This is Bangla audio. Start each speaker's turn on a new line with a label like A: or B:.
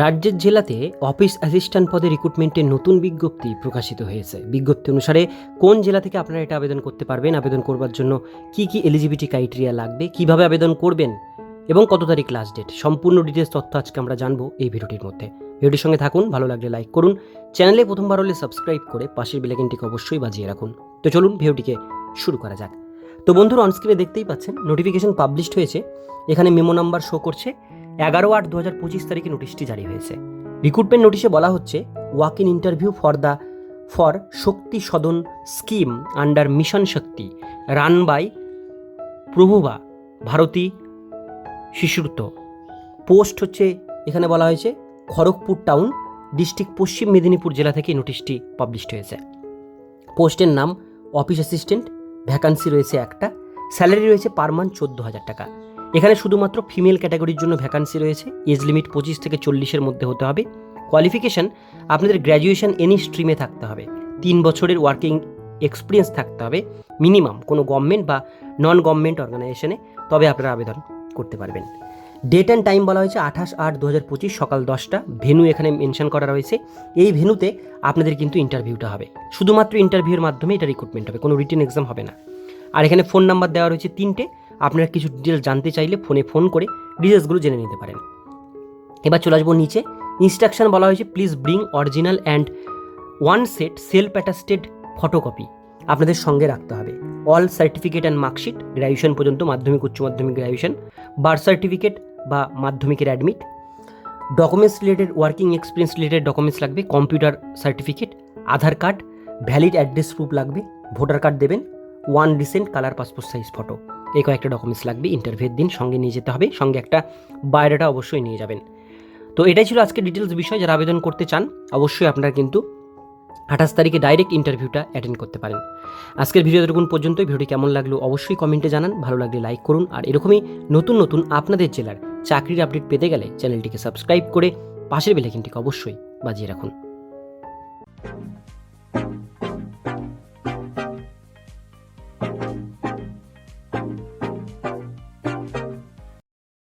A: রাজ্যের জেলাতে অফিস অ্যাসিস্ট্যান্ট পদে রিক্রুটমেন্টের নতুন বিজ্ঞপ্তি প্রকাশিত হয়েছে। বিজ্ঞপ্তি অনুসারে কোন জেলা থেকে আপনারা এটা আবেদন করতে পারবেন, আবেদন করবার জন্য কি কি এলিজিবিলিটি ক্রাইটেরিয়া লাগবে, কীভাবে আবেদন করবেন এবং কত তারিখ লাস্ট ডেট সম্পূর্ণ ডিটেলস তথ্য আজকে আমরা জানব এই ভিডিওটির মধ্যে। ভিডিওটির সঙ্গে থাকুন, ভালো লাগলে লাইক করুন। চ্যানেলে প্রথমবার হলে সাবস্ক্রাইব করে পাশের বেলাইকনটিকে অবশ্যই বাজিয়ে রাখুন। তো চলুন ভিডিওটিকে শুরু করা যাক। তো বন্ধুরা অনস্ক্রিনে দেখতেই পাচ্ছেন নোটিফিকেশন পাবলিশড হয়েছে। এখানে মেমো নাম্বার শো করছে। এগারো আট দু হাজার পঁচিশ তারিখে নোটিশটি জারি হয়েছে। রিক্রুটমেন্ট নোটিশে বলা হচ্ছে walk in interview for the for Shakti Sadan scheme under mission Shakti run by প্রভুবা, Bharati শিশুর্ত। পোস্ট হচ্ছে, এখানে বলা হয়েছে, খড়গপুর টাউন ডিস্ট্রিক্ট পশ্চিম মেদিনীপুর জেলা থেকে নোটিশটি পাবলিশড হয়েছে। পোস্টের নাম অফিস অ্যাসিস্ট্যান্ট ভ্যাকান্সি রয়েছে একটা স্যালারি রয়েছে পার মান্থ চোদ্দ হাজার টাকা। এখানে শুধুমাত্র ফিমেল ক্যাটাগরির জন্য ভ্যাকান্সি রয়েছে। এজ লিমিট পঁচিশ থেকে চল্লিশের মধ্যে হতে হবে। কোয়ালিফিকেশন, আপনাদের গ্র্যাজুয়েশন এনি স্ট্রিমে থাকতে হবে। তিন বছরের ওয়ার্কিং এক্সপিরিয়েন্স থাকতে হবে। মিনিমাম কোনো গভর্নমেন্ট বা নন গভর্নমেন্ট অর্গানাইজেশনে তবে আপনারা আবেদন করতে পারবেন। ডেট অ্যান্ড টাইম বলা হয়েছে আঠাশ আট দু হাজার পঁচিশ সকাল দশটা। ভেনু এখানে মেনশন করা রয়েছে। এই ভেনুতে আপনাদের কিন্তু ইন্টারভিউটা হবে। শুধুমাত্র ইন্টারভিউর মাধ্যমে এটা রিক্রুটমেন্ট হবে। কোনো রিটেন এক্সাম হবে না। আর এখানে ফোন নাম্বার দেওয়া রয়েছে তিনটে। আপনারা কিছু ডিটেলস জানতে চাইলে ফোনে ফোন করে ডিটেলসগুলো জেনে নিতে পারেন। এবার চলে আসব নিচে। ইনস্ট্রাকশন বলা হয়েছে please bring original and one set self attested photocopy আপনাদের সঙ্গে রাখতে হবে। All certificate and marksheet graduation পর্যন্ত মাধ্যমিক, উচ্চ মাধ্যমিক গ্র্যাজুয়েশন বার্থ সার্টিফিকেট বা মাধ্যমিকের admit documents related working experience related documents লাগবে computer certificate Aadhaar card valid address proof লাগবে ভোটার কার্ড দেবেন one recent colour passport size photo এই কয়েকটা ডকুমেন্টস লাগবে ইন্টারভিউর দিন, সঙ্গে নিয়ে যেতে হবে, সঙ্গে একটা বায়োডাটা অবশ্যই নিয়ে যাবেন। তো এটাই ছিল আজকে ডিটেলস বিষয়, যারা আবেদন করতে চান, অবশ্যই আপনারা কিন্তু আঠাশ তারিখে ডাইরেক্ট ইন্টারভিউটা অ্যাটেন্ড করতে পারেন। আজকের ভিডিও এতটুকুন পর্যন্ত ভিডিওটি কেমন লাগল অবশ্যই কমেন্টে জানান, ভালো লাগলে লাইক করুন, আর এরকমই নতুন নতুন আপনাদের জেলার চাকরির আপডেট পেতে গেলে চ্যানেলটিকে সাবস্ক্রাইব করে পাশের বেলাইকিনটিকে অবশ্যই বাজিয়ে রাখুন।